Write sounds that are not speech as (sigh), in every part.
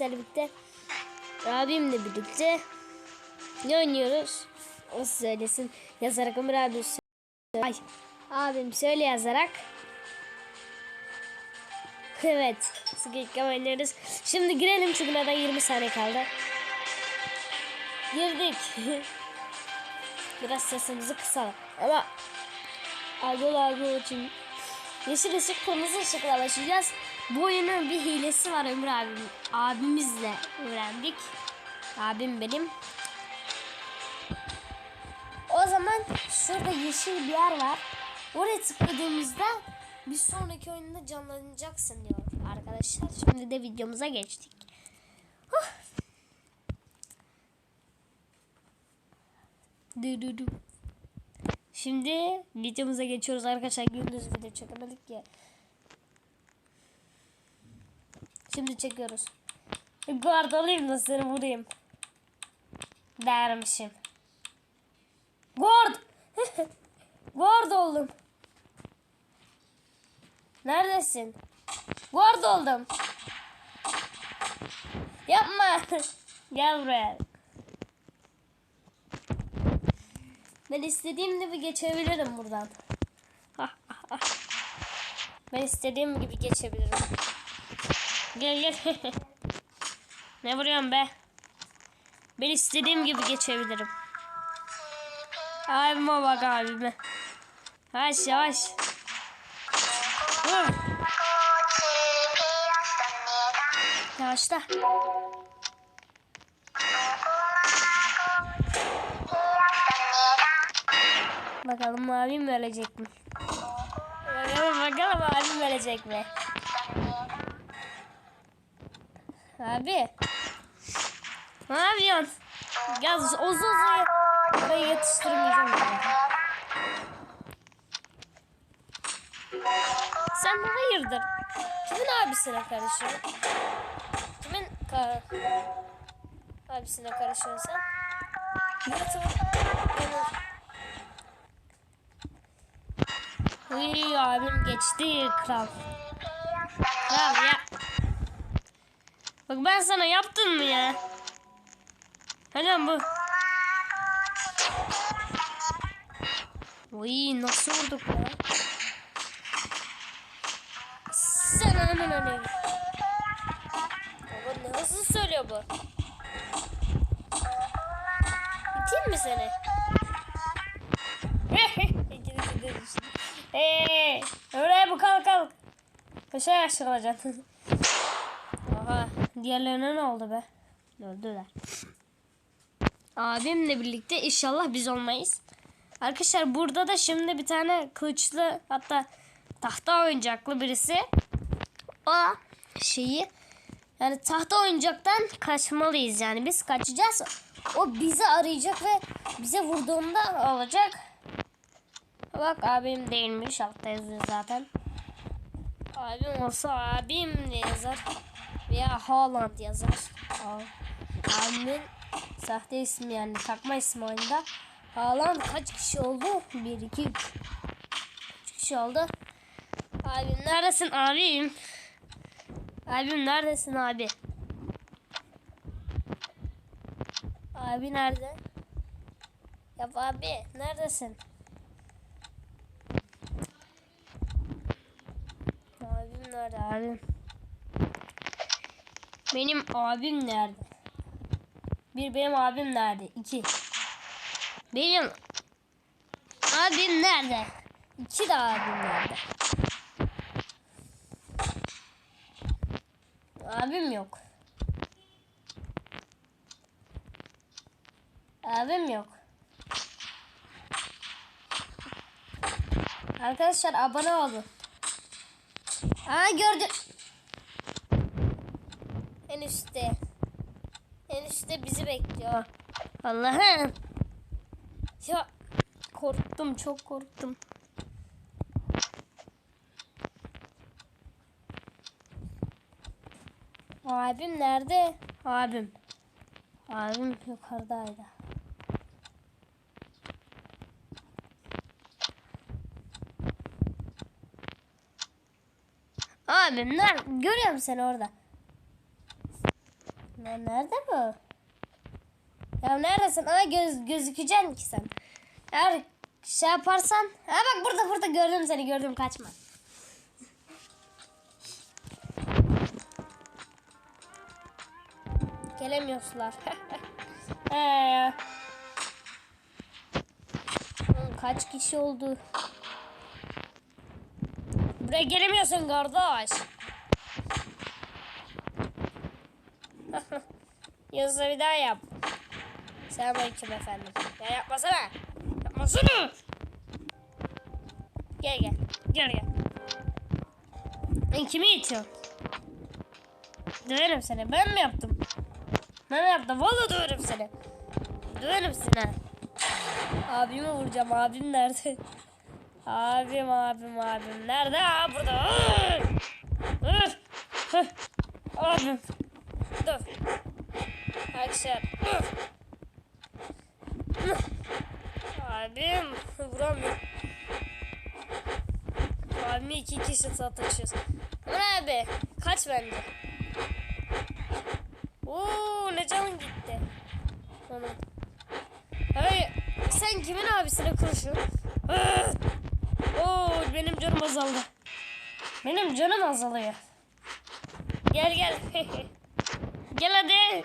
birlikte abimle birlikte ne oynuyoruz? O söylesin. Yazarak Ömür abi sö- Ay abim söyle yazarak. (laughs) Evet. Sıkıntı oynuyoruz. Şimdi girelim çünkü neden 20 saniye kaldı. Girdik. (laughs) Biraz sesimizi kısalım. Ama Argol Argol için yeşil ışık kırmızı ışıkla başlayacağız. Bu oyunun bir hilesi var Ömür abim. Abimizle öğrendik. Abim benim. O zaman şurada yeşil bir yer var. Oraya tıkladığımızda bir sonraki oyunda canlanacaksın diyor arkadaşlar. Şimdi de videomuza geçtik. Huh. Du du. Şimdi videomuza geçiyoruz arkadaşlar. Gündüz video çekemedik ya. Şimdi çekiyoruz. Guard alayım da seni vurayım. Dermişim. Guard! Guard (laughs) oldum. Neredesin? Guard oldum. Yapma. (laughs) Gel buraya. Ben istediğim gibi geçebilirim buradan. (laughs) Ben istediğim gibi geçebilirim. Gel gel. (laughs) ne vuruyorsun be? Ben istediğim gibi geçebilirim. Abime bak abime. Yavaş yavaş. Vur. Yavaşla. Bakalım abim ölecek mi? Bakalım bakalım abim ölecek mi? Abi. Ne yapıyorsun? Yaz uzun burayı yetiştirmeyeceğim. Sen hayırdır? Kimin abisine karışıyorsun? Kimin ka abisine karışıyorsun sen? Uy abim geçti kral. Kral ya. Bak ben sana yaptım mı ya? Hemen bu. Uy nasıl vurduk ya? Selamun aleyküm. Baba nasıl söylüyor bu? Biteyim mi seni? Eee, oraya bu kalk kalk. Paşa yaşlılacaksın. Diğerlerine ne oldu be? Öldüler. Abimle birlikte inşallah biz olmayız. Arkadaşlar burada da şimdi bir tane kılıçlı hatta tahta oyuncaklı birisi o şeyi yani tahta oyuncaktan kaçmalıyız yani biz kaçacağız. O bizi arayacak ve bize vurduğunda olacak. Bak abim değilmiş altta yazıyor zaten. Abim olsa abim ne yazar? Veya Haaland yazar. Abimin sahte ismi yani takma ismi oyunda. Haaland kaç kişi oldu? 1, 2, 3. Kaç kişi oldu? Abim neredesin abim? Abim neredesin abi? Abi nerede? Ya abi neredesin? Abim nerede abim? Benim abim nerede? Bir benim abim nerede? İki. Benim abim nerede? İki de abim nerede? Abim yok. Abim yok. Arkadaşlar abone olun. Aa gördüm. En üstte. En üstte bizi bekliyor. Allah'ım. Ya korktum çok korktum. Abim nerede? Abim. Abim yukarıdaydı. Abim nerede? Görüyor musun seni orada? Ne, nerede bu? Ya neredesin? Aa göz, gözükeceksin ki sen. Eğer şey yaparsan... Ha bak burada burada gördüm seni gördüm kaçma. Gelemiyorsular. Ee, (laughs) Kaç kişi oldu? Buraya gelemiyorsun kardeş. Yoksa bir daha yap. Selamünaleyküm efendim. Ya yapmasana. Yapmasana. Gel gel. Gel gel. Ben kimi itiyorsun? Döverim seni. Ben mi yaptım? Ben mi yaptım? Vallahi döverim seni. Döverim seni. Abimi vuracağım. Abim nerede? Abim abim abim nerede? Aa burada. Öf! Abim. Arkadaşlar. Abim vuramıyor. Abimi iki kişi satışıyoruz. Ömer abi kaç bende? Oo ne canın gitti. Onu. Hayır sen kimin abisine? Ah! Oo benim canım azaldı. Benim canım azalıyor. Gel gel. (laughs) gel hadi.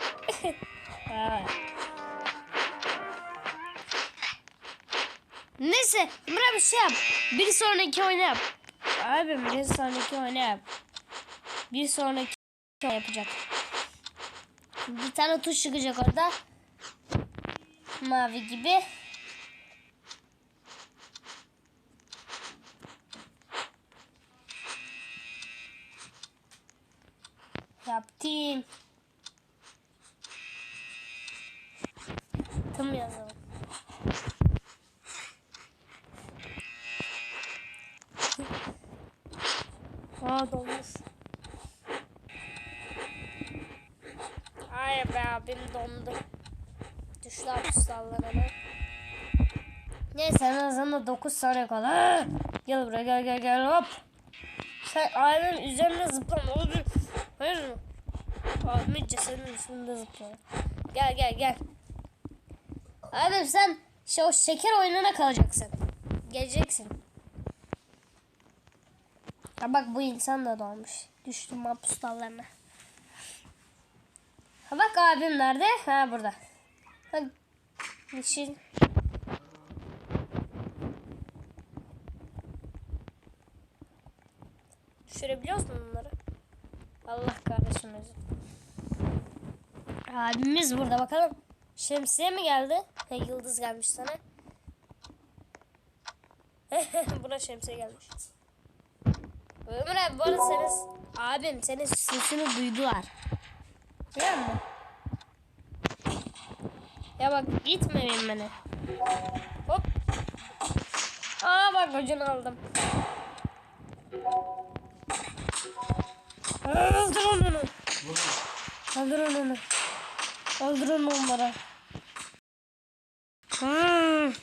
Neyse Emre bir şey yap. Bir sonraki oyunu yap. Abim bir sonraki oyunu yap. Bir sonraki oyunu yapacak. Bir tane tuş çıkacak orada. Mavi gibi. Yaptım. Aa dolmuş. Ay be abim dondu. Düştü apustallarına. Neyse en azından 9 saniye kaldı. Gel buraya gel gel gel hop. Sen abimin üzerine zıplama. Abi. Hayır mı? Abimin cesedinin üstünde zıplama. Gel gel gel. Abim sen şey, o şeker oyununa kalacaksın. Geleceksin. Ha bak bu insan da doğmuş. Düştüm mahpus dallarına. Ha bak abim nerede? Ha burada. Ha, yeşil. Düşürebiliyor musun bunları? Allah kahretsin Abimiz burada bakalım. Şemsiye mi geldi? Ha, yıldız gelmiş sana. (laughs) Buna şemsiye gelmiş. Ömer abi bu arada senin abim senin sesini duydular. Biliyor musun? Ya bak gitme beni. Hop. Aa bak ucunu aldım. Öldür onu. Öldür onu. Öldür onu. Hmm.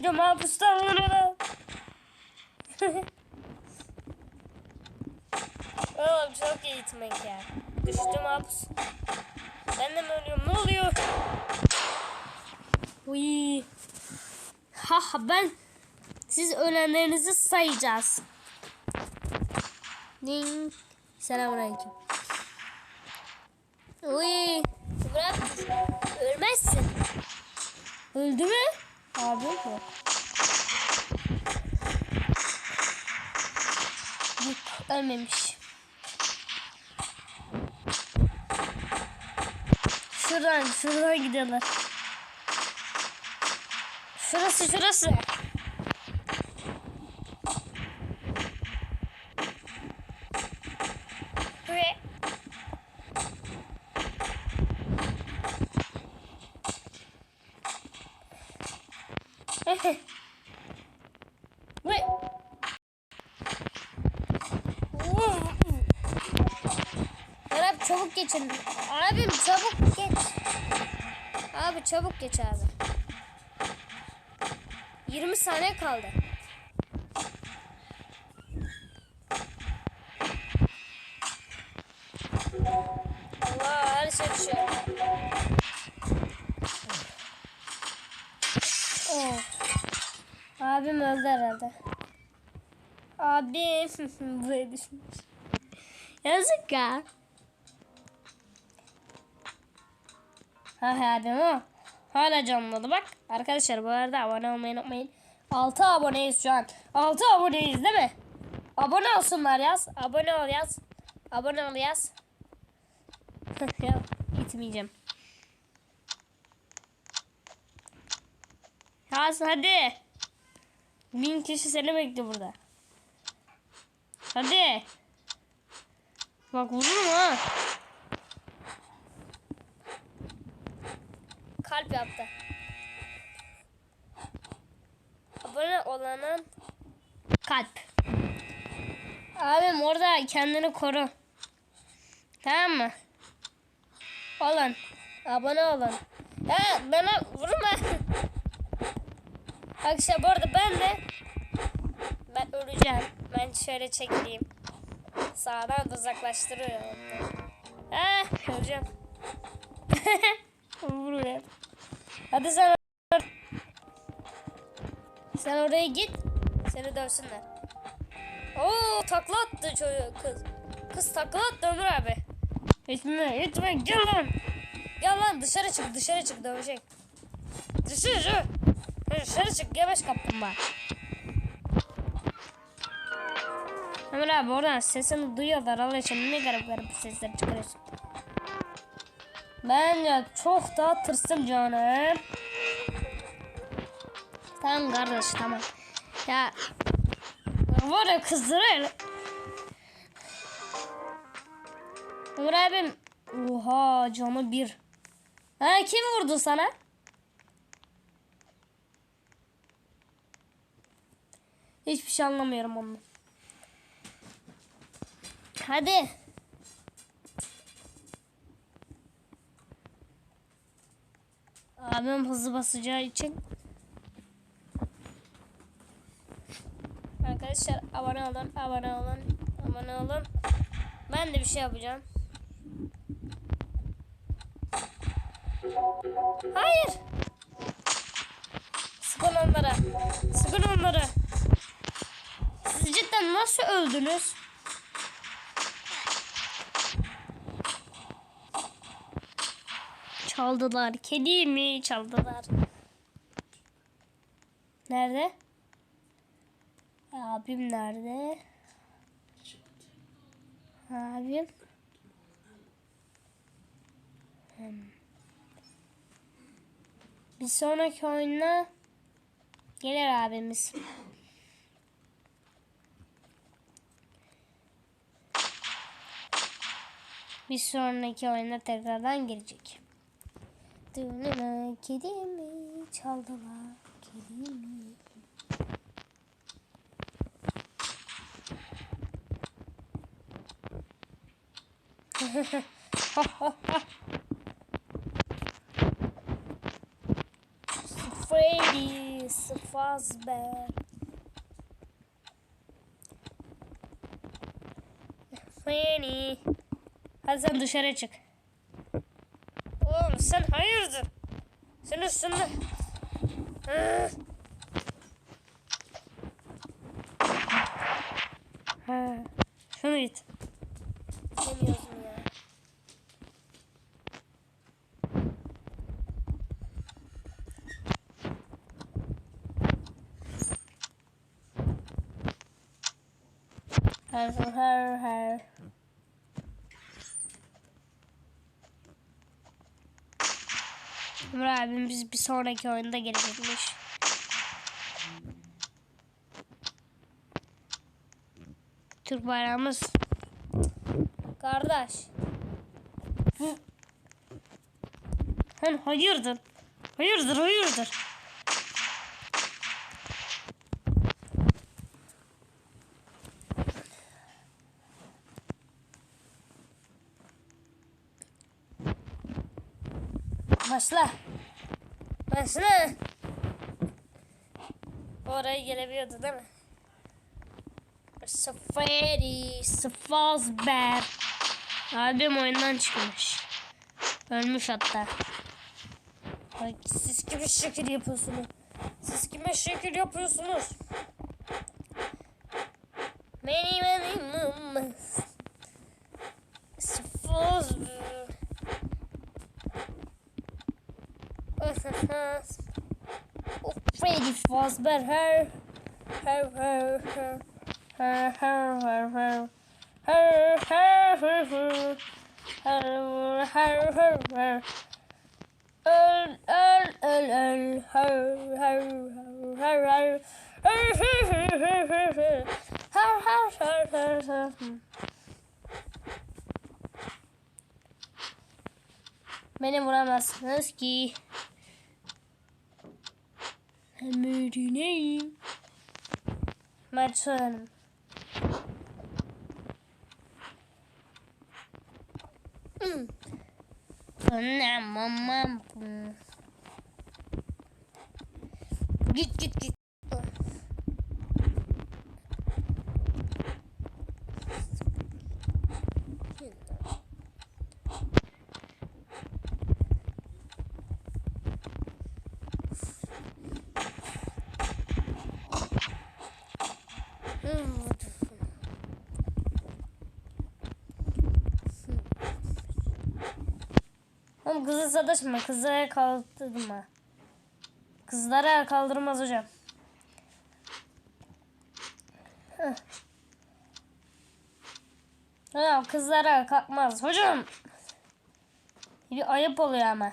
Düştüm hapisten onlara. Oğlum çok eğitmek ya. Düştüm hapus. Ben de mi ölüyorum? Ne oluyor? Uy. Ha, ben siz ölenlerinizi sayacağız. Ding. Selamünaleyküm. Uy. Bırak. Ölmezsin. Öldü mü? Abi yok. Yok ölmemiş. Şuradan şuradan gidiyorlar. Şurası şurası. lazım. 20 saniye kaldı. Allah her şey düşüyor. Şey. Oh. Abim öldü herhalde. Abi (laughs) buraya düşmüş. Yazık ya. Ha ha abim. Hala canladı bak. Arkadaşlar bu arada abone olmayı unutmayın. 6 aboneyiz şu an. 6 aboneyiz değil mi? Abone olsunlar yaz. Abone ol yaz. Abone ol yaz. (laughs) ya gitmeyeceğim. Yaz hadi. Bin kişi seni bekliyor burada. Hadi. Bak vururum ha. Kalp yaptı. Abone olanın kalp. Abim orada kendini koru. Tamam mı? Olun. Abone olun. Ha, bana vurma. Arkadaşlar bu arada ben de ben öleceğim. Ben şöyle çekeyim. Sağdan da uzaklaştırıyorum. Ha, öleceğim. (laughs) Vuruyor. Hadi sen or- sen oraya git. Seni dövsünler. Oo takla attı çocuk kız. Kız takla attı Ömür abi. Gitme gitme gel lan. Gel lan dışarı çık dışarı çık dövecek. Dışarı. Dışarı çık gebeş kaplumbağa. Ömür abi oradan sesini duyuyorlar Allah için ne garip garip sesler çıkarıyorsun. Bence çok daha tırsım canım. Tamam kardeş tamam. Ya var ya kızdırır. Ömür abim. Oha canı bir. Ha kim vurdu sana? Hiçbir şey anlamıyorum onu. Hadi. Abim hızlı basacağı için. Arkadaşlar abone olun, abone olun, abone olun. Ben de bir şey yapacağım. Hayır. Sıkın onlara. Sıkın onlara. Siz cidden nasıl öldünüz? Çaldılar. Kedi mi çaldılar? Nerede? Abim nerede? Abim. Hmm. Bir sonraki oyuna gelir abimiz. Bir sonraki oyuna tekrardan gelecek. Döneme kedimi çaldılar kedimi. Freddy Fazbear. Freddy. Hadi sen dışarı çık. Oğlum sen hayırdır? Sen üstünde. Hı. Ha. Şunu it. Demiyorsun ya. Her her her. Ömür abim biz bir sonraki oyunda gelecekmiş. Türk bayrağımız. Kardeş. Sen hayırdır? Hayırdır hayırdır? Başla. Başla. Oraya gelebiliyordu değil mi? Safari, Fazbear. Abim oyundan çıkmış. Ölmüş hatta. Bak siz gibi şekil yapıyorsunuz. Siz kime şekil yapıyorsunuz? Oh, Freddy Fazbear. Her, her, her, her, her, her, her, her. Her, her, her, her. Her, her, her. Öl, öl, öl, öl. Her, her. Her, her, her, her, her. Beni vuramazsınız ki. Mürineyim. Mert Hanım. Hmm. Anlamam. Git git git. Oğlum kızı sataşma. Kızlara kaldırma. Kızlara kaldırmaz hocam. Hocam kızlara kalkmaz. Hocam. Bir ayıp oluyor ama.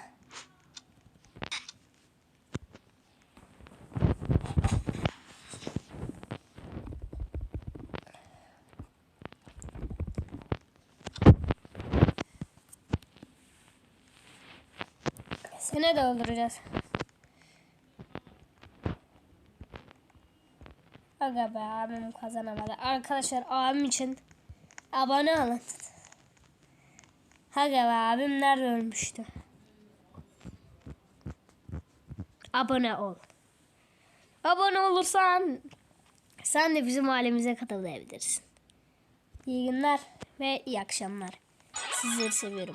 Seni de öldüreceğiz. Aga be abim kazanamadı. Arkadaşlar abim için abone olun. Aga be abim nerede ölmüştü? Abone ol. Abone olursan sen de bizim ailemize katılabilirsin. İyi günler ve iyi akşamlar. Sizleri seviyorum.